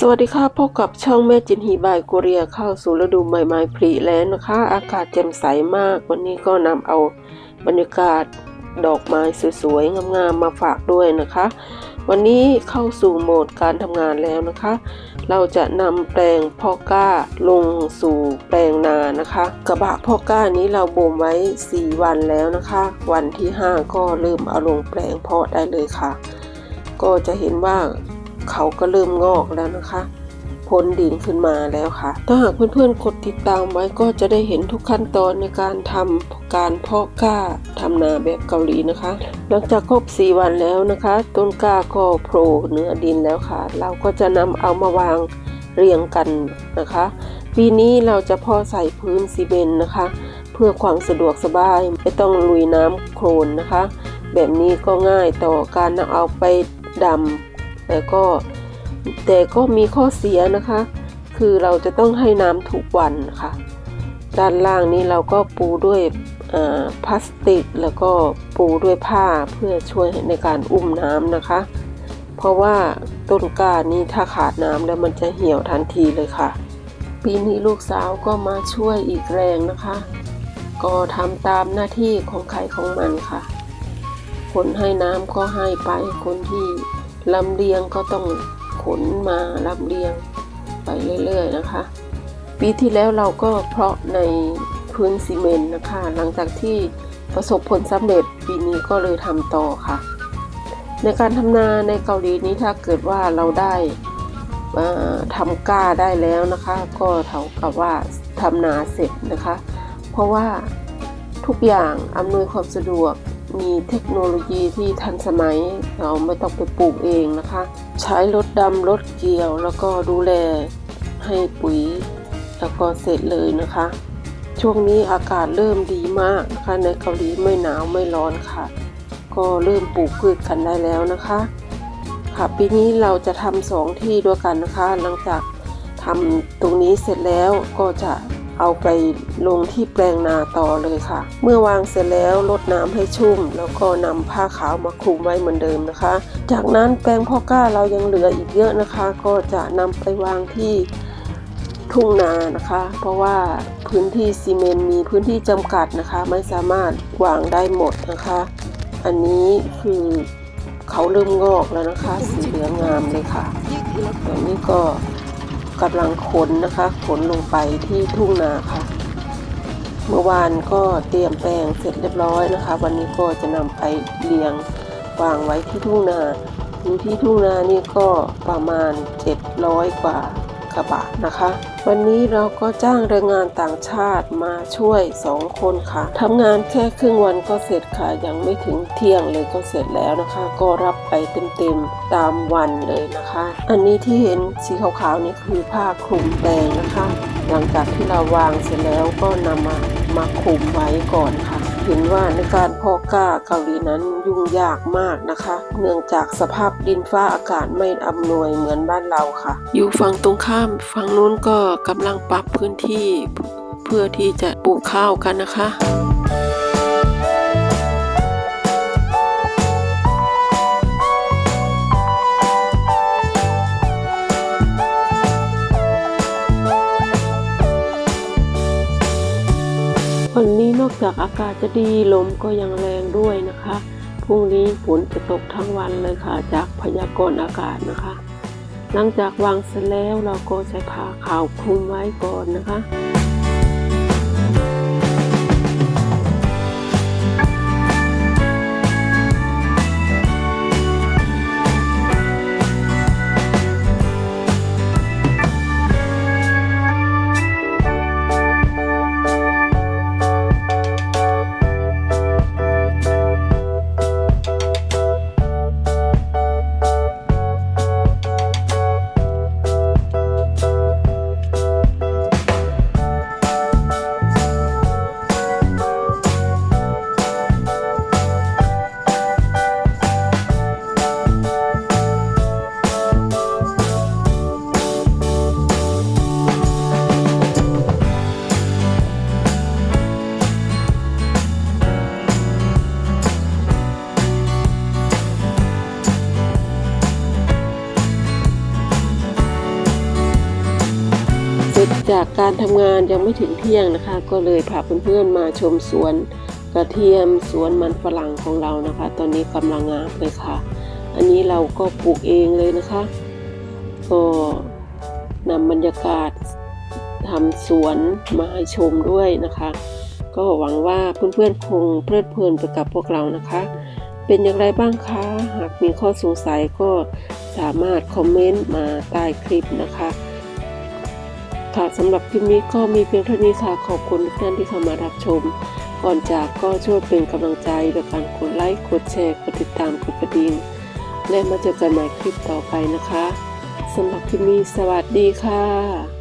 สวัสดีค่ะพบกับช่องแม่จินฮีบายโกเรียเข้าสู่ฤดูใบไม้ผลิแล้วนะคะ อากาศแจ่มใสมาก วันนี้ก็นำเอาบรรยากาศดอกไม้สวยๆงามๆมาฝากด้วยนะคะ วันนี้เข้าสู่โหมดการทำงานแล้วนะคะ เราจะนำแปลงพ่อก้าลงสู่แปลงนานะคะ กระบะพ่อก้านี้เราบ่มไว้ 4 วันแล้วนะคะ วันที่ 5 ก็เริ่มเอาลงแปลงเพาะได้เลยค่ะ ก็จะเห็นว่า เขาก็เริ่มงอกแล้วนะคะพ้นดินขึ้นมาแล้วค่ะ ถ้าหากเพื่อนๆกดติดตามไว้ก็จะได้เห็นทุกขั้นตอนในการทำการเพาะกล้าทำนาแบบเกาหลีนะคะ หลังจากครบ 4 วันแล้วนะคะ ต้นกล้าก็โผล่เหนือดินแล้วค่ะ เราก็จะนำเอามาวางเรียงกันนะคะ ปีนี้เราจะเพาะใส่พื้นซีเมนต์นะคะ เพื่อความสะดวกสบายไม่ต้องลุยน้ำโคลนนะคะ แบบนี้ก็ง่ายต่อการนำเอาไปดำ แต่ก็แต่ก็มีข้อเสียนะคะ คือเราจะต้องให้น้ำทุกวันค่ะ ด้านล่างนี้เราก็ปูด้วยพลาสติกแล้วก็ปูด้วยผ้าเพื่อช่วยในการอุ้มน้ำนะคะ เพราะว่าต้นกล้านี้ถ้าขาดน้ำแล้วมันจะเหี่ยวทันทีเลยค่ะ ปีนี้ลูกสาวก็มาช่วยอีกแรงนะคะ ก็ทำตามหน้าที่ของใครของมันค่ะ คนให้น้ำก็ให้ไปคนที่ ลำเลียงก็ต้องขนมาลำเลียงไปเรื่อย ๆ นะคะ ปีที่แล้วเราก็เพาะในพื้นซีเมนต์นะคะ หลังจากที่ประสบผลสำเร็จปีนี้ก็เลยทำต่อค่ะ ในการทำนาในเกาหลีนี้ถ้าเกิดว่าเราได้ทำก้าได้แล้วนะคะ ก็เท่ากับว่าทำนาเสร็จนะคะ เพราะว่าทุกอย่างอำนวยความสะดวก มีเทคโนโลยีที่ทันสมัย เราไม่ต้องไปปลูกเองนะคะ ใช้รถดำรถเกี่ยว แล้วก็ดูแลให้ปุ๋ย แล้วก็เสร็จเลยนะคะ ช่วงนี้อากาศเริ่มดีมากนะคะในเกาหลีไม่หนาวไม่ร้อนค่ะ ก็เริ่มปลูกพืชกันได้แล้วนะคะ ค่ะปีนี้เราจะทำสองที่ด้วยกันนะคะ หลังจากทำตรงนี้เสร็จแล้วก็จะ เอาไปลงที่แปลงนาต่อเลยค่ะ เมื่อวางเสร็จแล้วลดน้ำให้ชุ่ม แล้วก็นำผ้าขาวมาคลุมไว้เหมือนเดิมนะคะ จากนั้นแปลงพ่อก้าเรายังเหลืออีกเยอะนะคะ ก็จะนำไปวางที่ทุ่งนานะคะ เพราะว่าพื้นที่ซีเมนต์มีพื้นที่จำกัดนะคะ ไม่สามารถวางได้หมดนะคะ อันนี้คือเขาเริ่มงอกแล้วนะคะ สีเหลืองงามเลยค่ะอันนี้ก็ กำลังขนนะคะ ขนลงไปที่ทุ่งนาค่ะ เมื่อวานก็เตรียมแปลงเสร็จเรียบร้อยนะคะ วันนี้ก็จะนำไปเรียงวางไว้ที่ทุ่งนาอยู่ที่ทุ่งนานี่ก็ประมาณ 700 กว่า กระบะนะคะ วันนี้เราก็จ้างแรงงานต่างชาติมาช่วย 2 คนค่ะทำงานแค่ครึ่งวันก็เสร็จค่ะยังไม่ถึงเที่ยงเลยก็เสร็จแล้วนะคะ ก็รับไปเต็มๆตามวันเลยนะคะ อันนี้ที่เห็นสีขาวๆนี่คือผ้าคลุมแปลงนะคะ หลังจากที่เราวางเสร็จแล้วก็นำมามาคลุมไว้ก่อนค่ะ เห็นว่าในการเพาะกล้าเกาหลีนั้นยุ่งยากมากนะคะ เนื่องจากสภาพดินฟ้าอากาศไม่อำนวยเหมือนบ้านเราค่ะ อยู่ฝั่งตรงข้ามฝั่งนู้นก็กำลังปรับพื้นที่ เพื่อที่จะปลูกข้าวกันนะคะ วันนี้นอกจากอากาศจะดีลมก็ยังแรงด้วยนะคะ พรุ่งนี้ฝนจะตกทั้งวันเลยค่ะ จากพยากรณ์อากาศนะคะ หลังจากวางเสร็จแล้วเราก็ใช้ผ้าขาวคลุมไว้ก่อนนะคะ จากการทำงานยังไม่ถึงเที่ยงนะคะ ก็เลยพาเพื่อนๆมาชมสวนกระเทียมสวนมันฝรั่งของเรานะคะ ตอนนี้กำลังงามเลยค่ะ อันนี้เราก็ปลูกเองเลยนะคะ ก็นำบรรยากาศทำสวนมาให้ชมด้วยนะคะ ก็หวังว่าเพื่อนๆคงเพลิดเพลินไปกับพวกเรานะคะ เป็นอย่างไรบ้างคะ หากมีข้อสงสัยก็สามารถคอมเมนต์มาใต้คลิปนะคะ ค่ะสำหรับคลิปนี้ก็มีเพียงเท่านี้ค่ะ ขอบคุณทุกท่านที่เข้ามารับชม ก่อนจากก็ช่วยเป็นกำลังใจโดยการกดไลค์กดแชร์กดติดตามกดกระดิ่งและมาเจอกันใหม่คลิปต่อไปนะคะสำหรับคลิปนี้สวัสดีค่ะ